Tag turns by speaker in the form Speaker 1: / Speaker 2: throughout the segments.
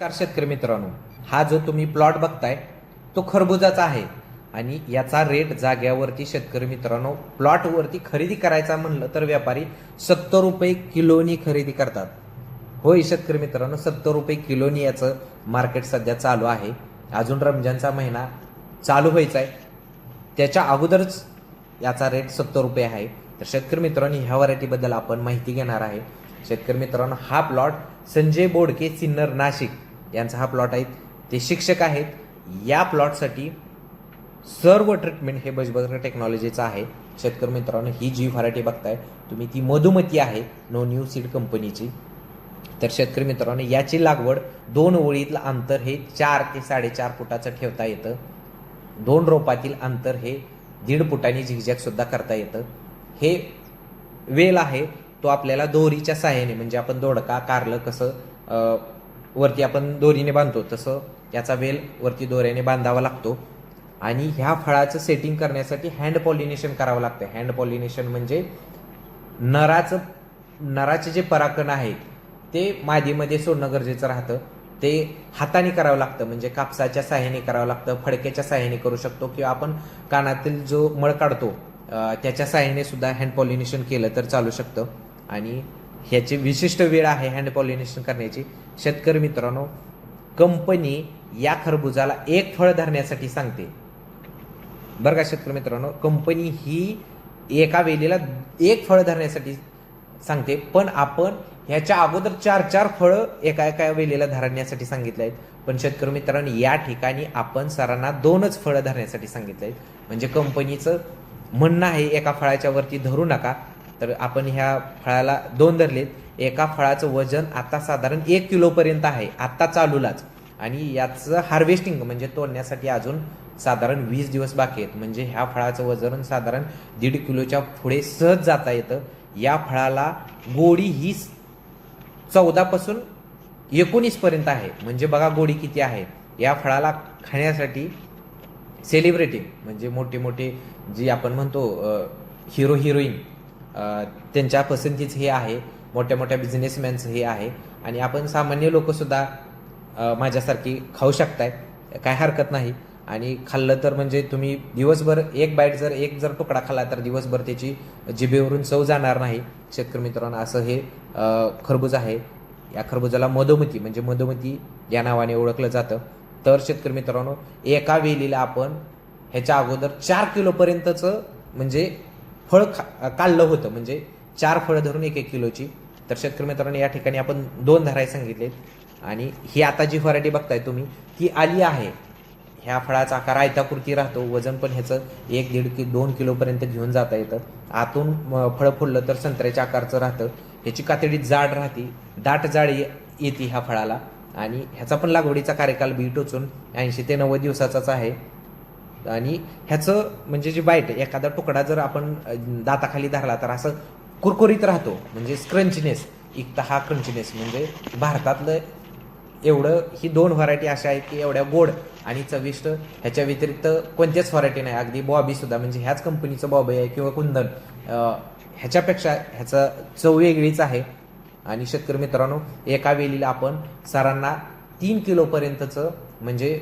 Speaker 1: नमस्कार शेतकरी मित्रांनो. हा जो तुम्ही प्लॉट बघताय तो खरबुजाचा आहे. आणि याचा रेट जाग्यावरती शेतकरी मित्रांनो प्लॉटवरती खरेदी करायचा म्हणलं तर व्यापारी सत्तर रुपये किलोनी खरेदी करतात. होय शेतकरी मित्रांनो सत्तर रुपये किलोनी याचं मार्केट सध्या चालू आहे. अजून रमजानचा महिना चालू व्हायचा आहे त्याच्या अगोदरच याचा रेट सत्तर रुपये आहे. तर शेतकरी मित्रांनो ह्या व्हरायटीबद्दल आपण माहिती घेणार आहे. शेतकरी मित्रांनो हा प्लॉट संजय बोडके सिन्नर नाशिक. यांचा हा प्लॉट आहे. ते शिक्षक आहेत. या प्लॉटसाठी सर्व ट्रीटमेंट हे बजबगर टेक्नॉलॉजीचं आहे. शेतकरी मित्रांनो ही जी व्हरायटी बघताय तुम्ही ती मधुमती आहे. नो न्यू सीड कंपनीची तर शेतकरी मित्रांनो याची लागवड दोन ओळीतलं अंतर हे चार ते साडेचार फुटाचं ठेवता येतं. दोन रोपातील अंतर हे दीड फुटांनी झिगझॅगसुद्धा करता येतं. हे वेल आहे. तो आपल्याला दोरीच्या सहाय्याने म्हणजे आपण दोडका कारलं कसं वरती आपण दोरीने बांधतो तसं याचा वेल वरती दोऱ्याने बांधावा लागतो. आणि ह्या फळाचं सेटिंग करण्यासाठी हँड पॉलिनेशन करावं लागतं. हँड पॉलिनेशन म्हणजे नराचं नराचे जे पराकण आहे ते मादीमध्ये सोडणं गरजेचं राहतं. ते हाताने करावं लागतं म्हणजे कापसाच्या साह्याने करावं लागतं फडक्याच्या सहाय्याने करू शकतो किंवा आपण कानातील जो मळ काढतो त्याच्या साह्याने सुद्धा हँड पॉलिनेशन केलं तर चालू शकतं. आणि ह्याची विशिष्ट वेळ आहे हँड पॉलिनेशन करण्याची. शेतकरी मित्रांनो कंपनी या खरबुजाला एक फळ धरण्यासाठी सांगते. बरं का शेतकरी मित्रांनो कंपनी ही एका वेलीला एक फळ धरण्यासाठी सांगते पण आपण ह्याच्या अगोदर चार चार फळं एका एका वेलीला धरण्यासाठी सांगितले आहेत. पण शेतकरी मित्रांनो या ठिकाणी आपण सरांना दोनच फळं धरण्यासाठी सांगितले आहेत. म्हणजे कंपनीचं म्हणणं आहे एका फळाच्या वरती धरू नका. तर आपण ह्या फळाला दोन धरलेत. एका फळाचं वजन आता साधारण एक किलोपर्यंत आहे. आत्ता चालूलाच. आणि याचं हार्वेस्टिंग म्हणजे तोडण्यासाठी अजून साधारण वीस दिवस बाकी आहेत. म्हणजे ह्या फळाचं वजन साधारण दीड किलोच्या पुढे सहज जाता येतं. या फळाला गोडी ही चौदापासून एकोणीसपर्यंत आहे. म्हणजे बघा गोडी किती आहे. या फळाला खाण्यासाठी सेलिब्रिटी म्हणजे मोठे मोठे जी आपण म्हणतो हिरो हिरोईन त्यांच्या पसंतीच हे आहे मोठ्या मोठ्या बिझनेसमॅनचं हे आहे. आणि आपण सामान्य लोकसुद्धा माझ्यासारखी खाऊ शकताय काय हरकत नाही. आणि खाल्लं तर म्हणजे तुम्ही दिवसभर एक बाईट जर एक जर तुकडा खाल्ला तर दिवसभर त्याची जिभेवरून चव जाणार नाही. शेतकरी मित्रांनो असं हे खरबूज आहे. या खरबुजाला मधोमती म्हणजे मधोमती या नावाने ओळखलं जातं. तर शेतकरी मित्रांनो एका वेलीला आपण ह्याच्या अगोदर चार किलोपर्यंतचं म्हणजे फळ खा काढलं होतं. म्हणजे चार फळं धरून एक एक किलोची. तर शेतकरी मित्रांनो या ठिकाणी आपण दोन धराय सांगितलेत. आणि ही आता जी व्हरायटी बघताय तुम्ही ती आली आहे. ह्या फळाचा आकार आयताकृती राहतो. वजन पण ह्याचं एक दीड कि दोन किलोपर्यंत घेऊन जाता येतं. आतून म, फळं फुललं तर संत्र्याच्या आकारचं राहतं. ह्याची कातडी जाड राहते. दाट जाड येते ह्या फळाला. आणि ह्याचा पण लागवडीचा कार्यकाल बी टोचून ऐंशी ते नव्वद दिवसाचाच आहे. आणि ह्याचं म्हणजे जी बाईट एखादा तुकडा जर आपण दाताखाली धरला तर असं कुरकुरीत राहतो म्हणजे स्क्रंचनेस इकता हा क्रंचनेस म्हणजे भारतातलं एवढं ही दोन व्हरायटी अशा आहेत की एवढ्या गोड आणि चविष्ट. ह्याच्या व्यतिरिक्त कोणत्याच व्हरायटी नाही. अगदी बॉबी सुद्धा म्हणजे ह्याच कंपनीचं बॉबी आहे किंवा कुंदन. ह्याच्यापेक्षा ह्याचा चव वेगळीच आहे. आणि शेतकरी मित्रांनो एका वेलीला आपण सरांना तीन किलोपर्यंतचं म्हणजे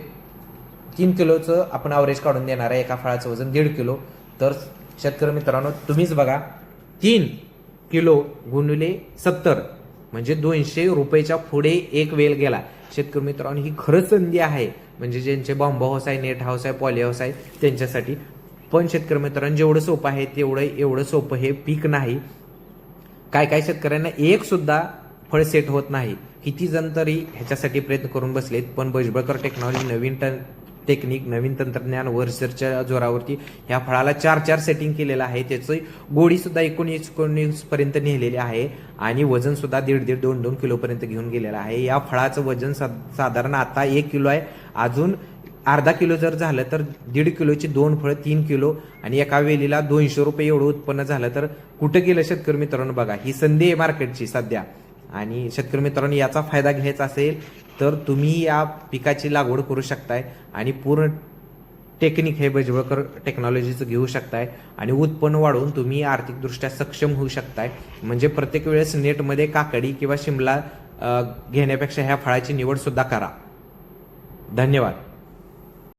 Speaker 1: तीन किलोचं आपण ॲव्हरेज काढून देणार आहे एका फळाचं वजन दीड किलो. तर शेतकरी मित्रांनो तुम्हीच बघा तीन किलो गुणिले सत्तर म्हणजे दोनशे रुपयेच्या पुढे एक वेल गेला. शेतकरी मित्रांनो ही खरंच संधी आहे. म्हणजे ज्यांचे बॉम्ब हाऊस आहे नेट हाऊस आहे पॉली हाऊस आहे त्यांच्यासाठी. पण शेतकरी मित्रांनो जेवढं सोपं आहे तेवढं एवढं सोपं हे पीक नाही. काय काय शेतकऱ्यांना एक सुद्धा फळ सेट होत नाही. किती जण तरी ह्याच्यासाठी प्रयत्न करून बसलेत पण बजबळकर टेक्नॉलॉजी नवीन टन टेक्निक नवीन तंत्रज्ञान वर्षरच्या जोरावरती ह्या फळाला चार चार सेटिंग केलेलं आहे. त्याचं गोडी सुद्धा एकोणीस एकोणीस पर्यंत नेलेली आहे आणि वजन सुद्धा दीड दीड दोन दोन किलोपर्यंत घेऊन गेलेलं आहे. या फळाचं वजन सा- साधारण आता एक किलो आहे. अजून अर्धा किलो जर झालं तर दीड किलोची दोन फळं तीन किलो आणि एका वेलीला दोनशे रुपये एवढं उत्पन्न झालं तर कुठं गेलं शेतकरी मित्रांनो बघा. ही संधी आहे मार्केटची सध्या. आणि शेतकरी मित्रांनो याचा फायदा घ्यायचा असेल तर तुम्ही या पिकाची लागवड करू शकताय आणि पूर्ण टेक्निक हे बजवळकर टेक्नॉलॉजीचं घेऊ शकताय आणि उत्पन्न वाढवून तुम्ही आर्थिकदृष्ट्या सक्षम होऊ शकताय. म्हणजे प्रत्येक वेळेस नेटमध्ये काकडी किंवा शिमला घेण्यापेक्षा ह्या फळाची निवड सुद्धा करा. धन्यवाद.